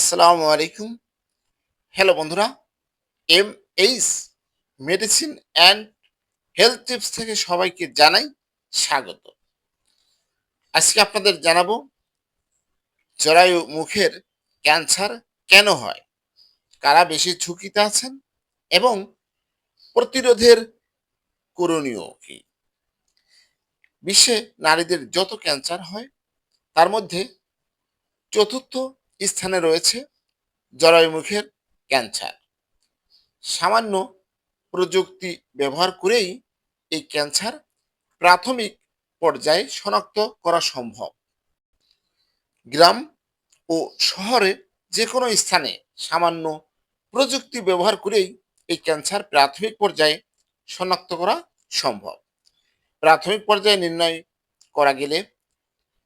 আসসালামু আলাইকুম। হ্যালো বন্ধুরা M H medicine and health tips থেকে সবাইকে জানাই স্বাগত। আজকে আপনাদের জানাব, জরায়ু মুখের ক্যান্সার কেন হয়? কারা বেশি ঝুঁকিতে আছেন? এবং প্রতিরোধের করণীয় কি? বিশ্বে নারীদের যত ক্যান্সার হয়, তার মধ্যে চতুর্থ স্থানে রয়েছে জরায়ুমুখের ক্যান্সার। সামান্য প্রযুক্তি ব্যবহার করেই এই ক্যান্সার প্রাথমিক পর্যায়ে শনাক্ত করা সম্ভব। গ্রাম ও শহরে যে কোনো স্থানে সামান্য প্রযুক্তি ব্যবহার করেই এই ক্যান্সার প্রাথমিক পর্যায়ে শনাক্ত করা সম্ভব। প্রাথমিক পর্যায়ে নির্ণয় করা গেলে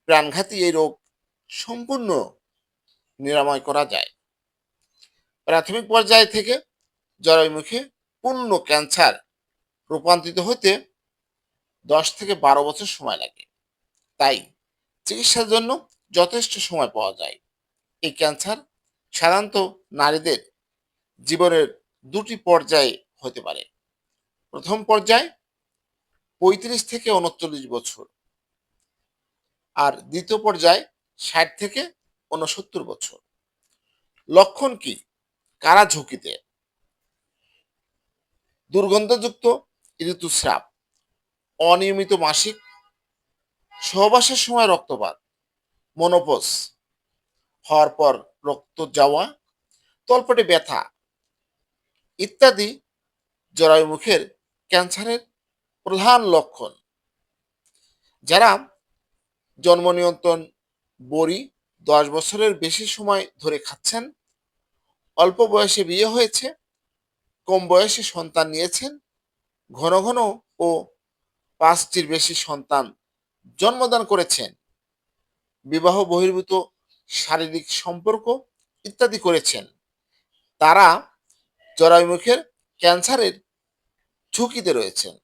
প্রাণঘাতী এই রোগ সম্পূর্ণ নিরাময় করা যায়। প্রাথমিক পর্যায় থেকে জরায়ুমুখে পূর্ণ ক্যান্সার রূপান্তরিত হতে দশ থেকে বারো বছর সময় লাগে। তাই চিকিৎসার জন্য যথেষ্ট সময় পাওয়া যায়। এই ক্যান্সার সাধারণত নারীদের জীবনের দুটি পর্যায়ে হতে পারে। প্রথম পর্যায় পঁয়ত্রিশ থেকে উনচল্লিশ বছর। আর দ্বিতীয় পর্যায়ে ষাট থেকে উনসত্তর বছর। লক্ষণ কি? কারা ঝুঁকিতে? দুর্গন্ধযুক্ত ঋতুস্রাব, অনিয়মিত মাসিক, সহবাসের সময় রক্তপাত মনোপস হওয়ার পর রক্ত যাওয়া, তলপটে ব্যথা ইত্যাদি জরায়ুমুখের ক্যান্সারের প্রধান লক্ষণ। যারা জন্ম নিয়ন্ত্রণ, বড়ি দশ বছরের বেশি সময় ধরে খাচ্ছেন। অল্প বয়সে বিয়ে হয়েছে, কম বয়সে সন্তান নিয়েছেন, ঘন ঘন ও পাঁচটির বেশি সন্তান জন্মদান করেছেন। বিবাহ বহির্ভূত শারীরিক সম্পর্ক ইত্যাদি করেছেন। তারা জরায়ুমুখের ক্যান্সারের ঝুঁকিতে রয়েছেন।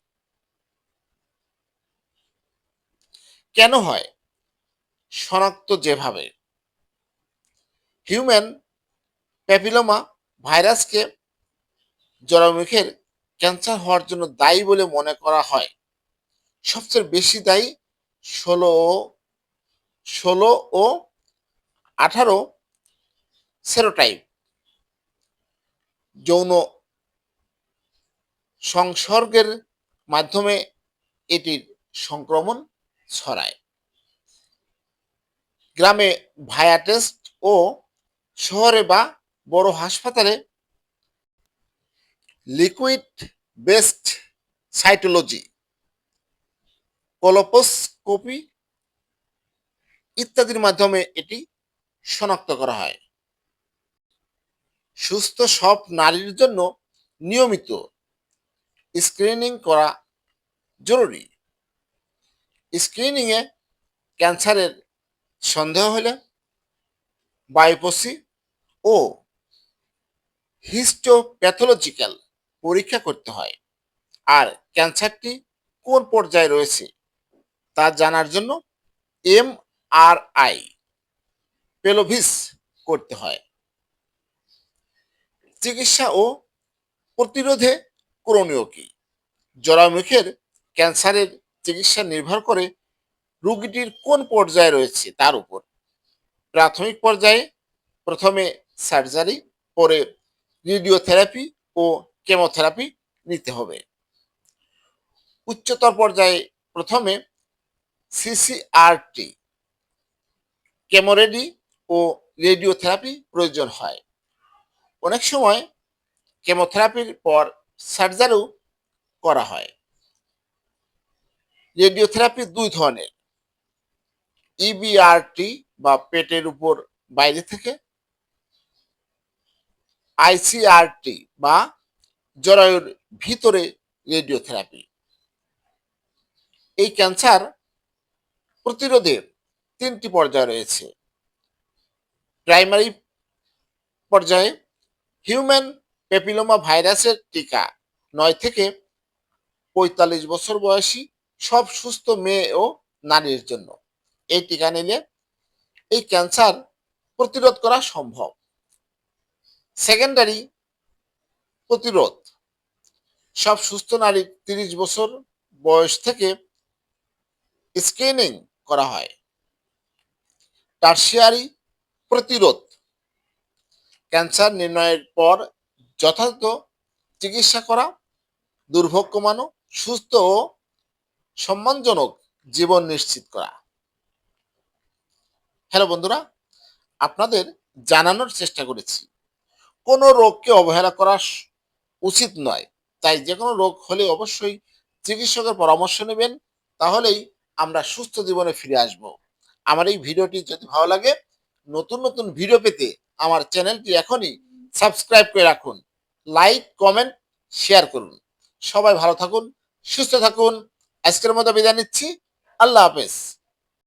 কেন হয়? শনাক্ত যেভাবে হিউম্যান প্যাপিলোমা ভাইরাসকে জরামুখের ক্যান্সার হওয়ার জন্য দায়ী বলে মনে করা হয়। সবচেয়ে বেশি দায়ী ষোলো ও ষোলো ও আঠারো সেরোটাইপ। যৌন সংসর্গের মাধ্যমে এটির সংক্রমণ ছড়ায়। গ্রামে ভায়া টেস্ট ও শহরে বা বড় হাসপাতালে লিকুইড বেসড সাইটোলজি, কলোপোস্কোপি ইত্যাদির মাধ্যমে এটি শনাক্ত করা হয়। সুস্থ সব নারীর জন্য নিয়মিত স্ক্রিনিং করা জরুরি। স্ক্রিনিংয়ে ক্যান্সারের সন্দেহ হলে বায়োপসি ও হিস্টোপ্যাথোলজিক্যাল পরীক্ষা করতে হয়। আর ক্যান্সারটি কোন পর্যায়ে রয়েছে তা জানার জন্য এম আর আই পেলোভিস করতে হয়। চিকিৎসা ও প্রতিরোধে করণীয় কি? জরামুখের ক্যান্সারের চিকিৎসা নির্ভর করে রোগীটির কোন পর্যায়ে রয়েছে তার উপর। প্রাথমিক পর্যায়ে প্রথমে সার্জারি পরে রেডিওথেরাপি ও কেমোথেরাপি নিতে হবে। উচ্চতর পর্যায়ে প্রথমে সিসিআরটি কেমোরেডি ও রেডিওথেরাপি প্রয়োজন হয়। অনেক সময় কেমোথেরাপির পর সার্জারিও করা হয়। রেডিওথেরাপি দুই ধরনের ইবিআরটি বা পেটের উপর বাইরে থেকে আইসিআরটি বা জরায়ুর ভিতরে রেডিওথেরাপি। এই ক্যান্সার প্রতিরোধের তিনটি পর্যায় রয়েছে। প্রাইমারি পর্যায়ে হিউম্যান পেপিলোমা ভাইরাসের টিকা, নয় থেকে পঁয়তাল্লিশ বছর বয়সী সব সুস্থ মেয়ে ও নারীর জন্য। এই টিকা নিলে এই ক্যান্সার প্রতিরোধ করা সম্ভব। সেকেন্ডারি প্রতিরোধ। সব সুস্থ নারী তিরিশ বছর বয়স থেকে স্ক্রিনিং করা হয়। টার্সিয়ারি প্রতিরোধ। ক্যান্সার নির্ণয়ের পর যথাযথ চিকিৎসা করা দুর্ভোগ কমানো সুস্থ ও সম্মানজনক জীবন নিশ্চিত করা। হ্যালো বন্ধুরা, আপনাদের জানানোর চেষ্টা করেছি। কোনো রোগকে অবহেলা করা উচিত নয়। তাই যে কোনো রোগ হলে অবশ্যই চিকিৎসকের পরামর্শ নেবেন, তাহলেই আমরা সুস্থ জীবনে ফিরে আসব। আমার এই ভিডিওটি যদি ভালো লাগে, নতুন নতুন ভিডিও পেতে আমার চ্যানেলটি এখনই সাবস্ক্রাইব করে রাখুন। লাইক, কমেন্ট, শেয়ার করুন। সবাই ভালো থাকুন, সুস্থ থাকুন। আজকের মতো বিদায় নিচ্ছি। আল্লাহ হাফেজ।